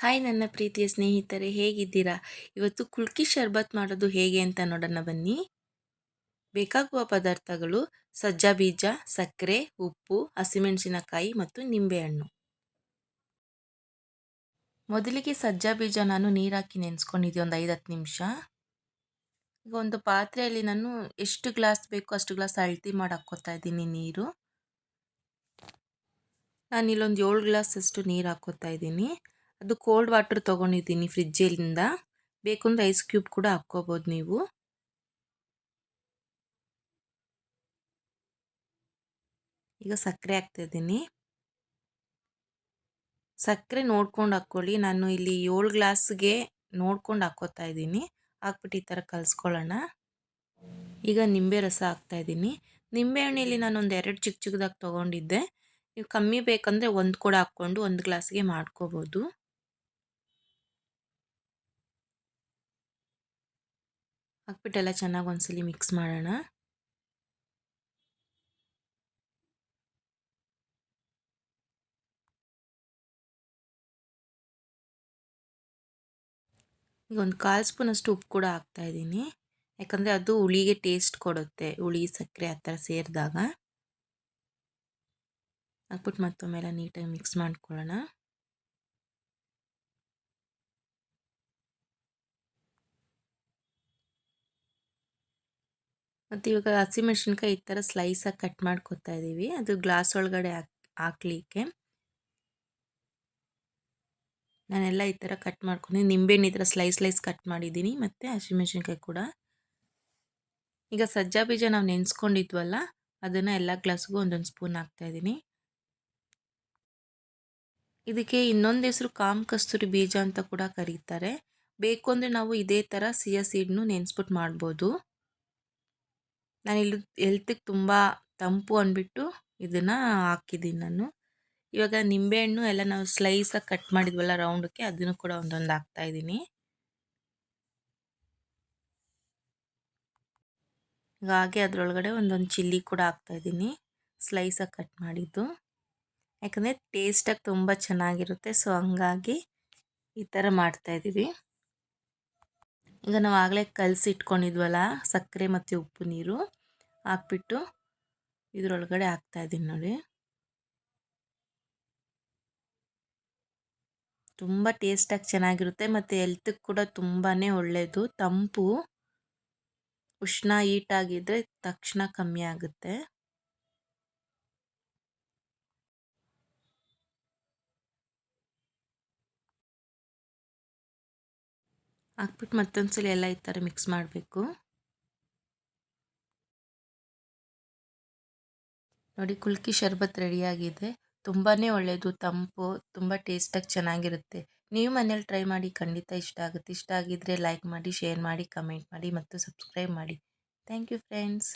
Hi ನನ್ನ ಪ್ರೀತಿಯ ಸ್ನೇಹಿತರೆ, ಹೇಗಿದ್ದೀರಾ? ಇವತ್ತು ಕುಲ್ಕಿ ಶರ್ಬತ್ ಮಾಡೋದು ಹೇಗೆ ಅಂತ ನೋಡೋಣ ಬನ್ನಿ. ಬೇಕಾಗುವ ಪದಾರ್ಥಗಳು ಸಜ್ಜಾ ಬೀಜ, ಸಕ್ಕರೆ, ಉಪ್ಪು, ಹಸಿಮೆಣಸಿನಕಾಯಿ ಮತ್ತು ನಿಂಬೆಹಣ್ಣು. ಮೊದಲಿಗೆ ಸಜ್ಜಾ ಬೀಜ ನಾನು ನೀರಾಕಿ ನೆನೆಸ್ಕೊಂಡಿದ್ದೆ ಒಂದು ಐದು ಹತ್ತು ನಿಮಿಷ. ಈಗ ಒಂದು ಪಾತ್ರೆಯಲ್ಲಿ ನಾನು ಎಷ್ಟು ಗ್ಲಾಸ್ ಬೇಕೋ ಅಷ್ಟು ಗ್ಲಾಸ್ ಅಳತಿ ಮಾಡಿ ಹಾಕ್ಕೋತಾ ಇದ್ದೀನಿ ನೀರು. ನಾನು ಇಲ್ಲೊಂದು ಏಳು ಗ್ಲಾಸಷ್ಟು ನೀರು ಹಾಕ್ಕೋತಾ ಇದ್ದೀನಿ. ಅದು ಕೋಲ್ಡ್ ವಾಟರ್ ತೊಗೊಂಡಿದ್ದೀನಿ ಫ್ರಿಜ್ಜಲ್ಲಿಂದ ಬೇಕು ಅಂದರೆ ಐಸ್ ಕ್ಯೂಬ್ ಕೂಡ ಹಾಕ್ಕೋಬೋದು ನೀವು. ಈಗ ಸಕ್ಕರೆ ಹಾಕ್ತಾಯಿದ್ದೀನಿ. ಸಕ್ಕರೆ ನೋಡ್ಕೊಂಡು ಹಾಕ್ಕೊಳ್ಳಿ. ನಾನು ಇಲ್ಲಿ ಏಳು ಗ್ಲಾಸ್ಗೆ ನೋಡ್ಕೊಂಡು ಹಾಕೋತಾ ಇದ್ದೀನಿ ಹಾಕ್ಬಿಟ್ಟು ಈ ಥರ ಕಲಿಸ್ಕೊಳ್ಳೋಣ. ಈಗ ನಿಂಬೆ ರಸ ಹಾಕ್ತಾಯಿದ್ದೀನಿ. ನಾನು ಒಂದು ಎರಡು ಚಿಕ್ಕ ಚಿಕ್ಕದಾಗಿ ತೊಗೊಂಡಿದ್ದೆ. ನೀವು ಕಮ್ಮಿ ಬೇಕಂದರೆ ಒಂದು ಕೂಡ ಹಾಕ್ಕೊಂಡು ಒಂದು ಗ್ಲಾಸ್ಗೆ ಮಾಡ್ಕೋಬೋದು. ಹಾಕ್ಬಿಟ್ಟೆಲ್ಲ ಚೆನ್ನಾಗಿ ಒಂದ್ಸಲ ಮಿಕ್ಸ್ ಮಾಡೋಣ. ಈಗ ಒಂದು ಕಾಲು ಸ್ಪೂನಷ್ಟು ಉಪ್ಪು ಕೂಡ ಹಾಕ್ತಾ ಇದ್ದೀನಿ. ಯಾಕಂದರೆ ಅದು ಹುಳಿಗೆ ಟೇಸ್ಟ್ ಕೊಡುತ್ತೆ. ಹುಳಿ, ಸಕ್ಕರೆ ಆ ಥರ ಸೇರಿದಾಗ. ಹಾಕ್ಬಿಟ್ಟು ಮತ್ತೊಮ್ಮೆಲ್ಲ ನೀಟಾಗಿ ಮಿಕ್ಸ್ ಮಾಡ್ಕೊಳ್ಳೋಣ. ಮತ್ತು ಇವಾಗ ಹಸಿಮೆಣ್ಸಿನ್ಕಾಯಿ ಈ ಥರ ಸ್ಲೈಸಾಗಿ ಕಟ್ ಮಾಡ್ಕೊತಾ ಇದ್ದೀವಿ ಅದು ಗ್ಲಾಸ್ ಒಳಗಡೆ ಹಾಕ್, ಹಾಕ್ಲಿಕ್ಕೆ. ನಾನೆಲ್ಲ ಈ ಥರ ಕಟ್ ಮಾಡ್ಕೊಂಡು ನಿಂಬೆಹಣ್ಣು ಈ ಥರ ಸ್ಲೈಸ್ ಸ್ಲೈಸ್ ಕಟ್ ಮಾಡಿದ್ದೀನಿ. ಮತ್ತು ಹಸಿಮೆಣ್ಸಿನ್ಕಾಯಿ ಕೂಡ. ಈಗ ಸಜ್ಜಾ ಬೀಜ ನಾವು ನೆನೆಸ್ಕೊಂಡಿದ್ವಲ್ಲ, ಅದನ್ನು ಎಲ್ಲ ಗ್ಲಾಸ್ಗೂ ಒಂದೊಂದು ಸ್ಪೂನ್ ಹಾಕ್ತಾಯಿದ್ದೀನಿ ಇದಕ್ಕೆ ಇನ್ನೊಂದು ಹೆಸರು ಕಾಮ್ ಕಸ್ತೂರಿ ಬೀಜ ಅಂತ ಕೂಡ ಕರೀತಾರೆ. ಬೇಕು ಅಂದರೆ ನಾವು ಇದೇ ಥರ ಸಿಯ ಸೀಡ್ನು ನೆನೆಸ್ಬಿಟ್ಟು ಮಾಡ್ಬೋದು. ನಾನಿಲ್ಲಿ ಹೆಲ್ತಿಗೆ ತುಂಬ ತಂಪು ಅಂದ್ಬಿಟ್ಟು ಇದನ್ನು ಹಾಕಿದ್ದೀನಿ ನಾನು. ಇವಾಗ ನಿಂಬೆಹಣ್ಣು ಎಲ್ಲ ನಾವು ಸ್ಲೈಸಾಗಿ ಕಟ್ ಮಾಡಿದ್ವಲ್ಲ ರೌಂಡಕ್ಕೆ ಅದನ್ನು ಕೂಡ ಒಂದೊಂದು ಹಾಕ್ತಾಯಿದ್ದೀನಿ ಹಾಗೆ ಅದರೊಳಗಡೆ ಒಂದೊಂದು ಚಿಲ್ಲಿ ಕೂಡ ಹಾಕ್ತಾಯಿದ್ದೀನಿ ಸ್ಲೈಸಾಗಿ ಕಟ್ ಮಾಡಿದ್ದು. ಯಾಕಂದರೆ ಟೇಸ್ಟಾಗಿ ತುಂಬ ಚೆನ್ನಾಗಿರುತ್ತೆ ಸೊ ಹಂಗಾಗಿ ಈ ಥರ ಮಾಡ್ತಾಯಿದ್ದೀವಿ ಈಗ ನಾವು ಆಗಲೇ ಕಲಸಿ ಇಟ್ಕೊಂಡಿದ್ವಲ್ಲ ಸಕ್ಕರೆ ಮತ್ತು ಉಪ್ಪು ನೀರು ಹಾಕ್ಬಿಟ್ಟು ಇದರೊಳಗಡೆ ಹಾಕ್ತಾಯಿದ್ದೀನಿ ನೋಡಿ. ತುಂಬ ಟೇಸ್ಟಾಗಿ ಚೆನ್ನಾಗಿರುತ್ತೆ ಮತ್ತು ಎಲ್ತಿಗೆ ಕೂಡ ತುಂಬಾ ಒಳ್ಳೆಯದು ತಂಪು ಉಷ್ಣ ಈಟಾಗಿದ್ದರೆ ತಕ್ಷಣ ಕಮ್ಮಿ ಆಗುತ್ತೆ. ಹಾಕ್ಬಿಟ್ಟು ಮತ್ತೊಂದು ಸಲ ಎಲ್ಲ ಈ ಥರ ಮಿಕ್ಸ್ ಮಾಡಬೇಕು. ನೋಡಿ ಕುಲ್ಕಿ ಶರ್ಬತ್ ರೆಡಿಯಾಗಿದೆ. ತುಂಬಾ ಒಳ್ಳೆಯದು ತಂಪು, ತುಂಬ ಟೇಸ್ಟಾಗಿ ಚೆನ್ನಾಗಿರುತ್ತೆ. ನೀವು ಮನೇಲಿ ಟ್ರೈ ಮಾಡಿ ಖಂಡಿತ ಇಷ್ಟ ಆಗುತ್ತೆ. ಇಷ್ಟ ಆಗಿದ್ದರೆ ಲೈಕ್ ಮಾಡಿ ಶೇರ್ ಮಾಡಿ ಕಮೆಂಟ್ ಮಾಡಿ ಮತ್ತು ಸಬ್ಸ್ಕ್ರೈಬ್ ಮಾಡಿ. Thank you friends